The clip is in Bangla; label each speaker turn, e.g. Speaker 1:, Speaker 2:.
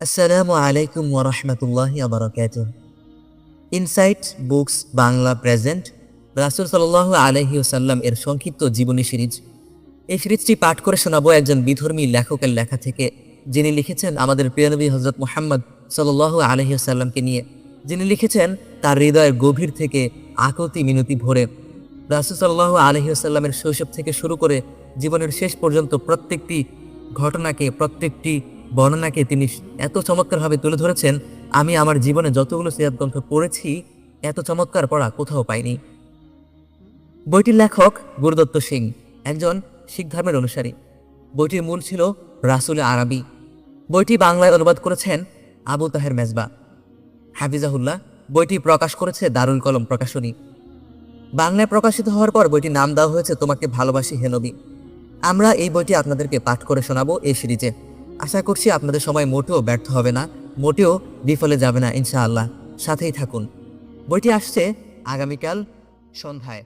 Speaker 1: আসসালামু আলাইকুম ওরহমতুল্লাহ আবরকাত ইনসাইট বুকস বাংলা প্রেজেন্ট রাসুল সাল্লাহ আলহি ওসাল্লাম এর সংক্ষিপ্ত জীবনী সিরিজ। এই সিরিজটি পাঠ করে শোনাবো একজন বিধর্মী লেখকের লেখা থেকে, যিনি লিখেছেন আমাদের প্রিয়নবী হজরত মোহাম্মদ সাল্লাহ আলহি আসাল্লামকে নিয়ে। যিনি লিখেছেন, তার হৃদয়ের গভীর থেকে আকতি মিনতি ভরে। রাসুল সাল্লাহ আলহি আসাল্লামের শৈশব থেকে শুরু করে জীবনের শেষ পর্যন্ত প্রত্যেকটি ঘটনাকে, প্রত্যেকটি বর্ণনাকে তিনি এত চমৎকারভাবে তুলে ধরেছেন, আমি আমার জীবনে যতগুলো সিরাত গ্রন্থ পড়েছি, এত চমৎকার পড়া কোথাও পাইনি। বইটির লেখক গুরুদত্ত সিং, একজন শিখ ধর্মের অনুসারী। বইটির মূল ছিল রাসুল আরবি। বইটি বাংলায় অনুবাদ করেছেন আবু তাহের মেজবা। হাফিজাহুল্লাহ, বইটি প্রকাশ করেছে দারুল কলম প্রকাশনী। বাংলায় প্রকাশিত হওয়ার পর বইটির নাম দেওয়া হয়েছে, তোমাকে ভালোবাসি হেনবি আমরা এই বইটি আপনাদেরকে পাঠ করে শোনাবো এই সিরিজে। আশা করছি আপনাদের সবাই মোটেও ব্যর্থ হবে না, মোটেও বিফলে যাবে না, ইনশাআল্লাহ। সাথেই থাকুন। বইটি আসছে আগামীকাল সন্ধ্যায়।